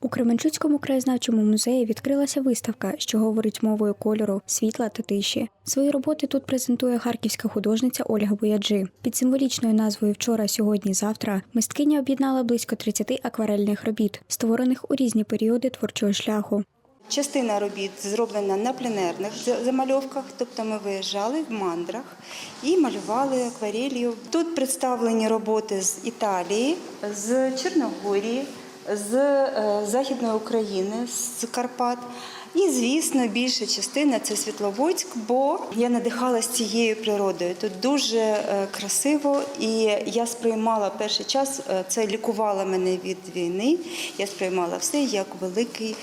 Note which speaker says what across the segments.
Speaker 1: У Кременчуцькому краєзнавчому музеї відкрилася виставка, що говорить мовою кольору, світла та тиші. Свої роботи тут презентує харківська художниця Ольга Бояджи. Під символічною назвою Вчора, сьогодні, завтра мисткиня об'єднала близько 30 акварельних робіт, створених у різні періоди творчого шляху.
Speaker 2: Частина робіт зроблена на пленерних замальовках, тобто ми виїжджали в мандрах і малювали акварелью. Тут представлені роботи з Італії, з Чорногорії, з е, Західної України, з Карпат. І, звісно, більша частина це Світловодськ, бо я надихалась цією природою. Тут дуже е, красиво, і я сприймала перший час, е, це лікувало мене від війни. Я сприймала все як великий,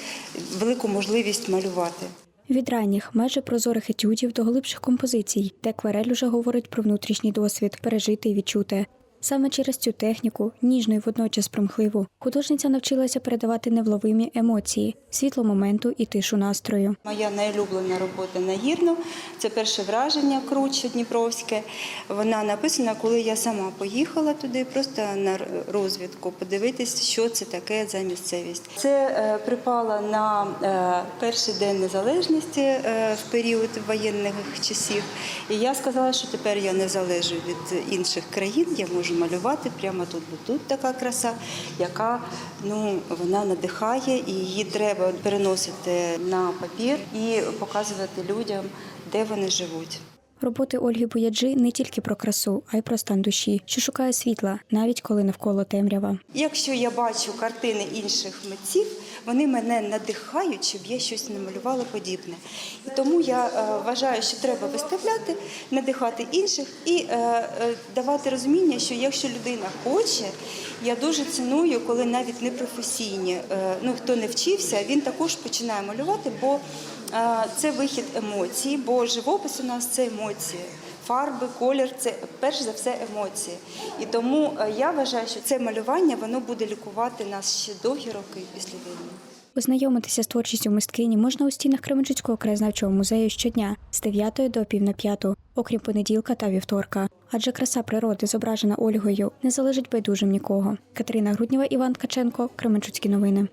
Speaker 2: велику можливість малювати.
Speaker 1: Від ранніх, майже прозорих етюдів до глибших композицій, де акварель уже говорить про внутрішній досвід, пережити і відчути. Саме через цю техніку, ніжну і водночас примхливу, художниця навчилася передавати невловимі емоції, світло моменту і тишу настрою.
Speaker 2: Моя найулюблена робота нагірно це перше враження круче Дніпровське. Вона написана, коли я сама поїхала туди, просто на розвідку, подивитись, що це таке за місцевість. Це е, припало на е, перший день незалежності е, в період воєнних часів. І я сказала, що тепер я не залежу від інших країн. Я можу малювати прямо тут, бо тут така краса, яка ну вона надихає, і її треба переносити на папір і показувати людям, де вони живуть.
Speaker 1: Роботи Ольги Бояджи не тільки про красу, а й про стан душі, що шукає світла, навіть коли навколо темрява.
Speaker 2: Якщо я бачу картини інших митців, вони мене надихають, щоб я щось намалювала подібне. І тому я е, вважаю, що треба виставляти, надихати інших і е, е, давати розуміння, що якщо людина хоче, я дуже ціную, коли навіть непрофесійні, е, ну хто не вчився, він також починає малювати, бо це вихід емоцій, бо живопис у нас це емоції. Фарби, колір це перш за все емоції. І тому е, я вважаю, що це малювання воно буде лікувати нас ще довгі роки після війни.
Speaker 1: Ознайомитися з творчістю мисткині можна у стінах Кременчуцького краєзнавчого музею щодня з 9 до пів на п'яту, окрім понеділка та вівторка. Адже краса природи, зображена Ольгою, не залежить байдужим нікого. Катерина Груднєва, Іван Ткаченко, Кременчуцькі новини.